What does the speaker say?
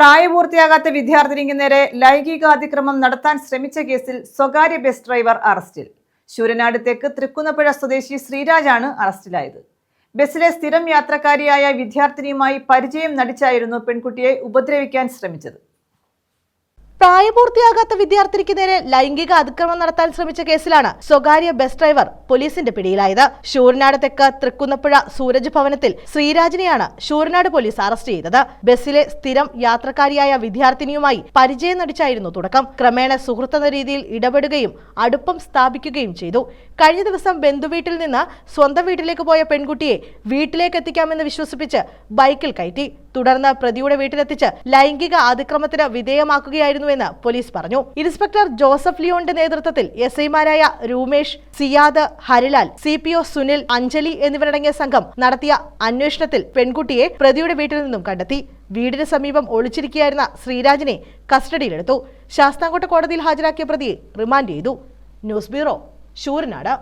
പ്രായപൂർത്തിയാകാത്ത വിദ്യാർത്ഥിനിക്ക് നേരെ ലൈംഗികാതിക്രമം നടത്താൻ ശ്രമിച്ച കേസിൽ സ്വകാര്യ ബസ് ഡ്രൈവർ അറസ്റ്റിൽ. ശൂരനാട് തെക്ക് തൃക്കുന്നപ്പുഴ സ്വദേശി ശ്രീരാജാണ് അറസ്റ്റിലായത്. ബസ്സിലെ സ്ഥിരം യാത്രക്കാരിയായ വിദ്യാർത്ഥിനിയുമായി പരിചയം നടിച്ചായിരുന്നു പെൺകുട്ടിയെ ഉപദ്രവിക്കാൻ ശ്രമിച്ചത്. പ്രായപൂർത്തിയാകാത്ത വിദ്യാർത്ഥിനിക്ക് നേരെ ലൈംഗിക അതിക്രമം നടത്താൻ ശ്രമിച്ച കേസിലാണ് സ്വകാര്യ ബസ് ഡ്രൈവർ പോലീസിന്റെ പിടിയിലായത്. ഷൂരനാട് തെക്ക് തൃക്കുന്നപ്പുഴ സൂരജ് ഭവനത്തിൽ ശ്രീരാജിനെയാണ് ശൂരനാട് പോലീസ് അറസ്റ്റ് ചെയ്തത്. ബസ്സിലെ സ്ഥിരം യാത്രക്കാരിയായ വിദ്യാർത്ഥിനിയുമായി പരിചയം നടിച്ചായിരുന്നു തുടക്കം. ക്രമേണ സുഹൃത്തെന്ന രീതിയിൽ ഇടപെടുകയും അടുപ്പം സ്ഥാപിക്കുകയും ചെയ്തു. കഴിഞ്ഞ ദിവസം ബന്ധുവീട്ടിൽ നിന്ന് സ്വന്തം വീട്ടിലേക്ക് പോയ പെൺകുട്ടിയെ വീട്ടിലേക്ക് എത്തിക്കാമെന്ന് വിശ്വസിപ്പിച്ച് ബൈക്കിൽ കയറ്റി. തുടർന്ന് പ്രതിയുടെ വീട്ടിലെത്തിച്ച് ലൈംഗിക അതിക്രമത്തിന് വിധേയമാക്കുകയായിരുന്നുവെന്ന് പോലീസ് പറഞ്ഞു. ഇൻസ്പെക്ടർ ജോസഫ് ലിയോന്റെ നേതൃത്വത്തിൽ എസ് ഐമാരായ Rumesh Siyad Harilal C P O Sunil Anjali എന്നിവരടങ്ങിയ സംഘം നടത്തിയ അന്വേഷണത്തിൽ പെൺകുട്ടിയെ പ്രതിയുടെ വീട്ടിൽ നിന്നും കണ്ടെത്തി. വീടിന് സമീപം ഒളിച്ചിരിക്കുകയായിരുന്ന ശ്രീരാജിനെ കസ്റ്റഡിയിലെടുത്തു. ശാസ്താംകോട്ട കോടതിയിൽ ഹാജരാക്കിയ പ്രതിയെ റിമാൻഡ് ചെയ്തു. News bureau Sooranad